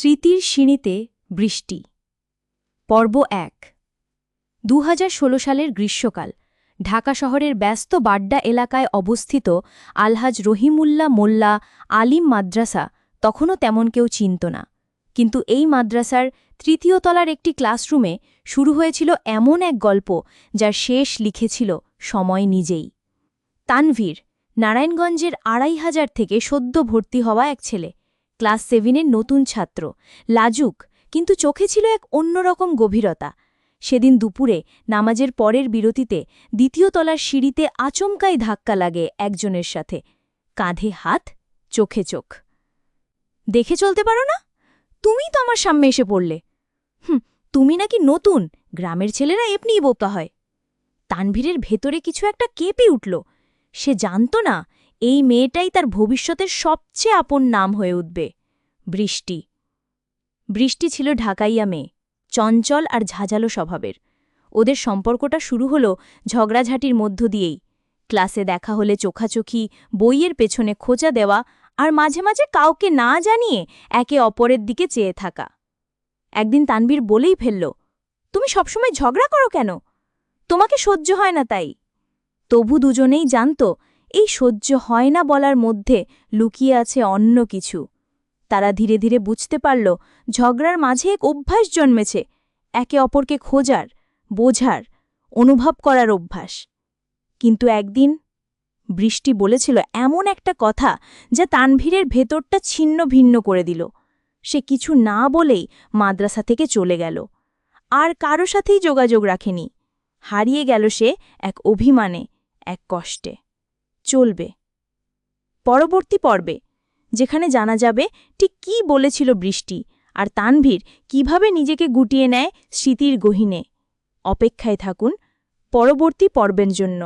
স্মৃতির সিঁড়িতে বৃষ্টি। পর্ব এক। দু সালের গ্রীষ্মকাল। ঢাকা শহরের ব্যস্ত বাড্ডা এলাকায় অবস্থিত আলহাজ রহিমুল্লা মোল্লা আলিম মাদ্রাসা তখনও তেমন কেউ চিনত না। কিন্তু এই মাদ্রাসার তৃতীয় তলার একটি ক্লাসরুমে শুরু হয়েছিল এমন এক গল্প যার শেষ লিখেছিল সময় নিজেই। তানভীর, নারায়ণগঞ্জের আড়াই হাজার থেকে সদ্য ভর্তি হওয়া এক ছেলে। ক্লাস সেভেনের নতুন ছাত্র। লাজুক, কিন্তু চোখে ছিল এক অন্যরকম গভীরতা। সেদিন দুপুরে নামাজের পরের বিরতিতে দ্বিতীয় তলার সিঁড়িতে আচমকাই ধাক্কা লাগে একজনের সাথে। কাঁধে হাত, চোখে চোখ। দেখে চলতে পারো না? তুমি তো আমার সামনে এসে পড়লে। হুম, তুমি নাকি নতুন, গ্রামের ছেলেরা এমনিই বোকা হয়। তানভীরের ভেতরে কিছু একটা কেঁপে উঠল। সে জানত না এই মেয়েটাই তার ভবিষ্যতের সবচেয়ে আপন নাম হয়ে উঠবে। বৃষ্টি। বৃষ্টি ছিল ঢাকাইয়া মেয়ে, চঞ্চল আর ঝাঁঝালো স্বভাবের। ওদের সম্পর্কটা শুরু হল ঝগড়াঝাটির মধ্য দিয়েই। ক্লাসে দেখা হলে চোখাচোখি, বইয়ের পেছনে খোঁচা দেওয়া আর মাঝে মাঝে কাউকে না জানিয়ে একে অপরের দিকে চেয়ে থাকা। একদিন তানবীর বলেই ফেলল, তুমি সবসময় ঝগড়া করো কেন? তোমাকে সহ্য হয় না তাই। তবু দুজনেই জানত এই সহ্য হয় না বলার মধ্যে লুকিয়ে আছে অন্য কিছু। তারা ধীরে ধীরে বুঝতে পারল, ঝগড়ার মাঝে এক অভ্যাস জন্মেছে, একে অপরকে খোঁজার, বোঝার, অনুভব করার অভ্যাস। কিন্তু একদিন বৃষ্টি বলেছিল এমন একটা কথা যা তানভীরের ভেতরটা ছিন্ন ভিন্ন করে দিল। সে কিছু না বলেই মাদ্রাসা থেকে চলে গেল। আর কারও সাথেই যোগাযোগ রাখেনি। হারিয়ে গেল সে এক অভিমানে, এক কষ্টে। চলবে। পরবর্তী পর্বে, যেখানে জানা যাবে ঠিক কি বলেছিল বৃষ্টি আর তানভীর কীভাবে নিজেকে গুটিয়ে নেয় স্মৃতির গহিনে। অপেক্ষায় থাকুন পরবর্তী পর্বের জন্য।